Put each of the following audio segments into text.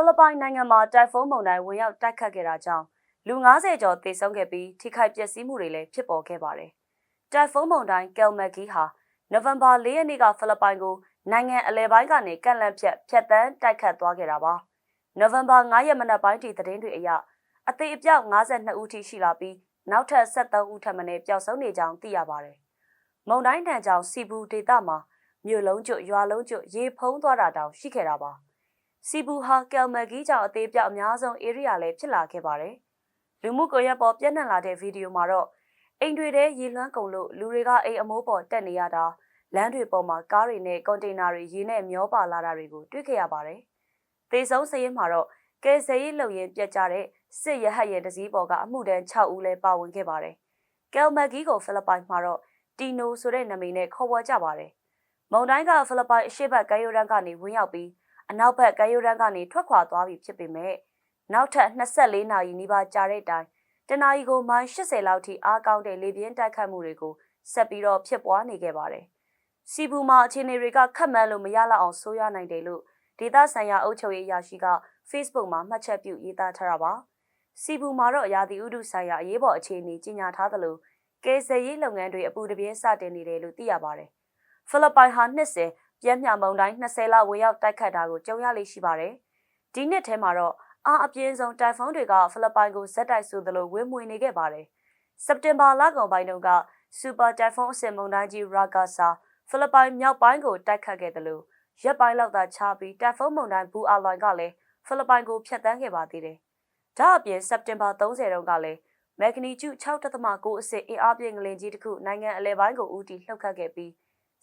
ဖိလစ်ပိုင်နိုင်ငံမှာတိုင်ဖုန်းမုန်တိုင်းဝင်ရောက်တိုက်ခတ်ခဲ့တာကြောင့်လူ90ကျော်သေဆုံးခဲ့ပြီးထိခိုက်ပျက်စီးမှုတွေလည်းဖြစ်ပေါ်ခဲ့ပါတယ်။တိုင်ဖုန်းမုန်တိုင်းကယ်မက်ဂီဟာနိုဝင်ဘာ၄ရက်နေ့ကဖိလစ်ပိုင်ကိုနိုင်ငံအလဲပိုင်းကနေကန့်လန့်ဖြတ်ဖြတ်တန်းတိုက်ခတ်သွားခဲ့တာပါ။နိုဝင်ဘာ9ရက်မနက်ပိုင်းထိသတင်းတွေအရအသေးအပြောက်52ဦးထိရှိလာပြီးနောက်ထပ်73ဦးထပ်မံပျောက်ဆုံးနေကြောင်းသိရပါတယ်။မုန်တိုင်းတန်ကြောင့်စီဘူးဒေသမှာမြို့လုံးကျွရွာလုံးကျွရေဖုံးသွားတာတောင်ရှိခဲ့တာပါ။ စီဘူးဟာကယ်မဂီကြောင့်အသေးပြောက်အများဆုံး area လည်းဖြစ်လာခဲ့ပါတယ်။လူမှုကွန်ရက်ပေါ်ပြန့်နှံ့လာတဲ့ဗီဒီယိုမှာတော့အိမ်တွေထဲရေလွှမ်းကုန်လို့လူတွေကအိမ်အမိုးပေါ်တက်နေရတာလမ်းတွေပေါ်မှာကားတွေနဲ့ကွန်တိန်နာတွေရေနဲ့မျောပါလာတာတွေကိုတွေ့ခဲ့ရပါတယ်။သေဆုံးစရင်မှာတော့ကယ်ဆယ်ရေးလုပ်ရင်းပြတ်ကျတဲ့စစ်ရဟတ်ရဲ့တစည်းပေါ်ကအမှုတန်း6ဦးလည်းပါဝင်ခဲ့ပါတယ်။ကယ်မဂီကိုဖိလစ်ပိုင်မှာတော့တီနိုဆိုတဲ့နာမည်နဲ့ခေါ်ဝေါ်ကြပါတယ်။မုန်တိုင်းကဖိလစ်ပိုင်အရှေ့ဘက်ကမ်းရိုးတန်းကနေဝင်ရောက်ပြီး အနောက်ဘက်ကမ်းရိုးတန်းကနေထွက်ခွာသွားပြီဖြစ်ပေမဲ့နောက်ထပ်24နာရီနီးပါးကြာတဲ့အတိုင်းတနအီကိုမိုင်80လောက်ထိအားကောင်းတဲ့လေပြင်းတိုက်ခတ်မှုတွေကိုဆက်ပြီးတော့ဖြစ်ပွားနေခဲ့ပါတယ်။စီဘူမှာအခြေအနေတွေကခက်မှန်းလို့မရလောက်အောင်ဆိုးရနိုင်တယ်လို့ဒေသဆိုင်ရာအုပ်ချုပ်ရေးအရာရှိက Facebook မှာမှတ်ချက်ပြုရေးသားထားတာပါ။စီဘူမှာတော့ရာသီဥတုဆိုင်ရာအရေးပေါ်အခြေအနေကြီးညာထားသလိုကယ်ဆယ်ရေးလုပ်ငန်းတွေအပူတပြင်းစတင်နေတယ်လို့သိရပါတယ်။ဖိလစ်ပိုင်ဟာနှစ်စဉ် ပြင်းပြမုန်တိုင်း20လောက်ဝင်ရောက်တိုက်ခတ်တာကိုကြုံရလိမ့်ရှိပါတယ်။ဒီနှစ်ထဲမှာတော့အားအပြင်းဆုံးတိုင်ဖုန်းတွေကဖိလစ်ပိုင်ကိုဇက်တိုက်ဆိုသလိုဝင်းမွေနေခဲ့ပါတယ်။စက်တင်ဘာလကုန်ပိုင်းတုန်းကစူပါတိုင်ဖုန်းအစင်မုန်တိုင်းကြီးရာဂါဆာဖိလစ်ပိုင်မြောက်ပိုင်းကိုတိုက်ခတ်ခဲ့တယ်လို့ရက်ပိုင်းလောက်သာချပြီးတိုင်ဖုန်းမုန်တိုင်းဘူအာလွိုင်ကလည်းဖိလစ်ပိုင်ကိုဖျက်ဆီးခဲ့ပါသေးတယ်။ဒါအပြင်စက်တင်ဘာ30တုန်းကလည်းမက်ဂနီကျူ6.9အဆင့်အင်အားပြင်းငလင်ကြီးတစ်ခုနိုင်ငံအလဲပိုင်းကိုဦးတည်လှုပ်ခတ်ခဲ့ပြီး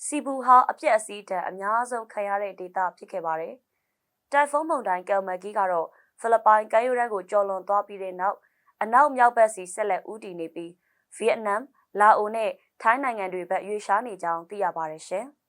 စီဘူဟာအပြက်အစည်းတံအများဆုံးခံရတဲ့ဒေသဖြစ်ခဲ့ပါတယ်။တိုင်ဖုန်းမုန်တိုင်းကယ်မဂီကတော့ဖိလစ်ပိုင်ကမ်းရိုးတန်းကိုကျော်လွန်သွားပြီးတဲ့နောက်အနောက်မြောက်ဘက်စီဆက်လက်ဦးတည်နေပြီးဗီယက်နမ်၊လာအိုနဲ့ထိုင်းနိုင်ငံတွေဘက်ရွေ့ရှားနေကြောင်းသိရပါတယ်ရှင်။